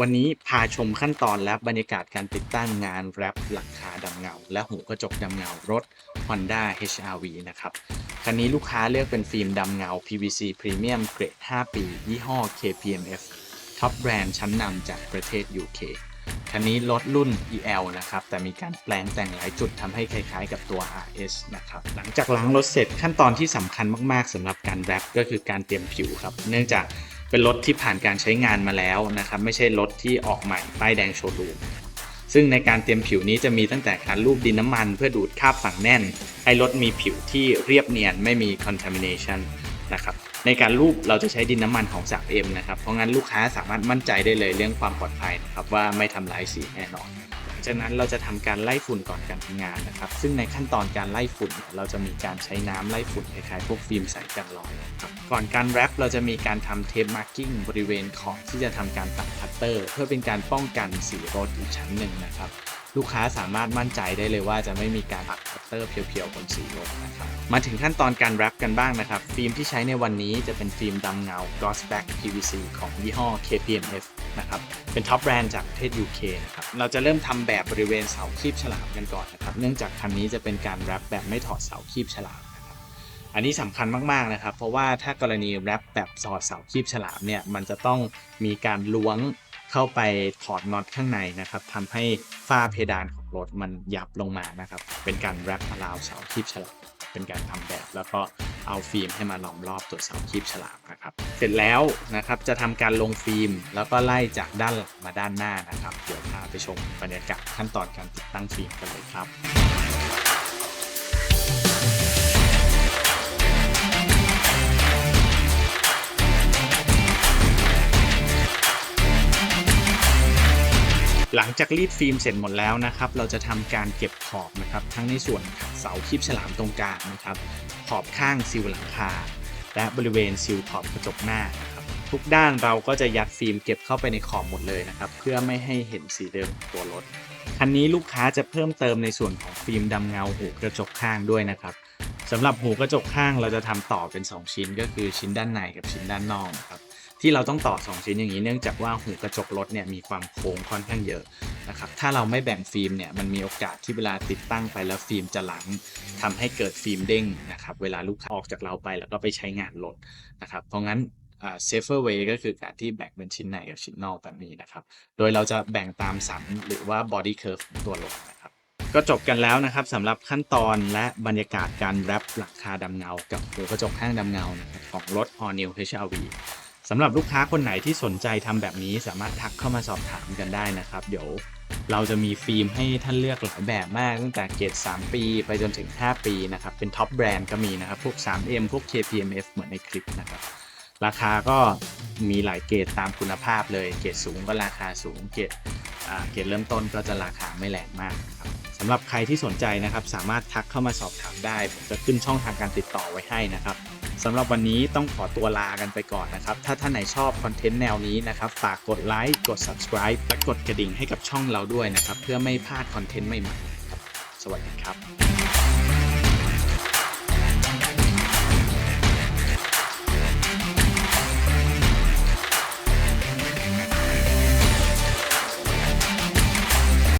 วันนี้พาชมขั้นตอนและบรรยากาศการติดตั้งงานแรปหลังคาดำเงา และหูกระจกดำเงารถ Honda HR-V นะครับคันนี้ลูกค้าเลือกเป็นฟิล์มดำเงา PVC Premium เกรด 5 ปี ยี่ห้อ KPMF ท็อปแบรนด์ชั้นนำจากประเทศ UK คันนี้รถรุ่น EL นะครับ แต่มีการแปลงแต่งหลายจุดทำให้คล้ายๆกับตัว RS นะครับ หลังจากล้างรถเสร็จขั้นตอนที่สำคัญมากๆสำหรับการแรปก็คือการเตรียมผิวครับ เนื่องจาก เป็นรถที่ผ่านการใช้งานมาแล้วนะครับ ไม่ใช่รถที่ออกใหม่ป้ายแดงโชว์รูมซึ่งในการเตรียมผิวนี้จะมีตั้งแต่การลูบดินน้ำมัน เพื่อดูดคราบฝังแน่น ให้รถมีผิวที่เรียบเนียนไม่มี contamination นะครับในการลูบเราจะใช้ดินน้ำมันของ 3M นะครับ เพราะงั้นลูกค้าสามารถมั่นใจได้เลยเรื่องความปลอดภัยนะครับว่าไม่ทำลายสีแน่นอน จากนั้นเราจะทำการไล่ฝุ่นก่อนการทำงานนะครับ ซึ่งในขั้นตอนการไล่ฝุ่นเนี่ยเราจะมีการใช้น้ำไล่ฝุ่นคล้ายๆพวกฟิล์มใสกันรอยนะครับก่อนการแรปเราจะมีการทำเทปมาร์กิ้งบริเวณขอบที่จะทำการตัดคัตเตอร์ เพื่อเป็นการป้องกันสีรถอีกชั้นหนึ่งนะครับลูกค้าสามารถมั่นใจได้เลยว่าจะไม่มีการปักคัตเตอร์เพียวๆบนสีรถนะครับ มาถึงขั้นตอนการแรปกันบ้างนะครับ ฟิล์มที่ใช้ในวันนี้จะเป็นฟิล์มดำเงา Gloss Back PVC ของยี่ห้อ KPMF นะครับเป็นท็อปแบรนด์จากประเทศ UK นะครับเราจะเริ่มทำแบบบริเวณเสาคีบฉลามกันก่อนนะครับเนื่องจากคันนี้จะเป็นการแรปแบบไม่ถอดเสาคีบฉลามนะครับอันนี้สำคัญมากๆนะครับ เพราะว่าถ้ากรณีแรปแบบสอดเสาคีบฉลามเนี่ยมันจะต้องมีการล้วงเข้าไปถอดน็อตข้างในนะครับทำให้ฝ้าเพดานของรถมันยับลงมานะครับเป็นการแรปอะลาวเสาคีบฉลามเป็นการทำแบบแล้วก็ เอาฟิล์มให้มาล้อมรอบตัวเสาคีบฉลามนะครับ เสร็จแล้วนะครับจะทำการลงฟิล์ม แล้วก็ไล่จากด้านหลังมาด้านหน้านะครับ เดี๋ยวพาไปชมบรรยากาศขั้นตอนการติดตั้งฟิล์มกันเลยครับ หลังจากรีดฟิล์มเสร็จหมดแล้วนะครับ เราจะทำการเก็บขอบนะครับ ทั้งในส่วนเสาคีบฉลามตรงกลางนะครับ ขอบข้างซิลหลังคา และบริเวณซิลขอบกระจกหน้านะครับทุกด้านเราก็จะยัดฟิล์มเก็บเข้าไปในขอบหมดเลยนะครับ เพื่อไม่ให้เห็นสีเดิมของตัวรถคันนี้ลูกค้าจะเพิ่มเติมในส่วนของฟิล์มดำเงาหูกระจกข้างด้วยนะครับสำหรับหูกระจกข้างเราจะทำต่อเป็น 2 ชิ้นก็คือชิ้นด้านในกับชิ้นด้านนอกนะครับ ที่เราต้องต่อ 2 ชิ้นอย่างนี้เนื่องจากว่าหูกระจกรถเนี่ยมีความโค้งค่อนข้างเยอะนะครับถ้าเราไม่แบ่งฟิล์มเนี่ยมันมีโอกาสที่เวลาติดตั้งไปแล้วฟิล์มจะหลังทำให้เกิดฟิล์มเด้งนะครับเวลาลูกค้าออกจากเราไปแล้วก็ไปใช้งานรถนะครับเพราะงั้นอ่า safer way ก็คือการที่แบ่งเป็นชิ้นในกับชิ้นนอกแบบนี้นะครับ โดยเราจะแบ่งตามสันหรือว่า body curve ของตัวรถนะครับ ก็จบกันแล้วนะครับสำหรับขั้นตอนและบรรยากาศการแรปหลังคาดำเงา กับหัวกระจกข้างดำเงานะครับของรถ All New HR-V สำหรับลูกค้าคนไหนที่สนใจทำแบบนี้สามารถทักเข้ามาสอบถามกันได้นะครับ เดี๋ยวเราจะมีฟิล์มให้ท่านเลือกหลายแบบมากตั้งแต่เกรด3 ปีไปจนถึง 5 ปีนะครับเป็นท็อปแบรนด์ก็มีนะครับ พวก 3M พวก KPMF เหมือนในคลิปนะครับ ราคาก็มีหลายเกรดตามคุณภาพเลย เกรดสูงก็ราคาสูง เกรดเกรดเริ่มต้นก็จะราคาไม่แรงมากครับสำหรับใครที่สนใจนะครับ สามารถทักเข้ามาสอบถามได้ ผมจะขึ้นช่องทางการติดต่อไว้ให้นะครับ สำหรับวันนี้ต้องขอตัวลากันไปก่อนนะครับ ถ้าท่านไหนชอบคอนเทนต์แนวนี้นะครับ ฝากกดไลค์กด subscribe และกดกระดิ่งให้กับช่องเราด้วยนะครับ เพื่อไม่พลาดคอนเทนต์ใหม่ๆนะครับสวัสดีครับ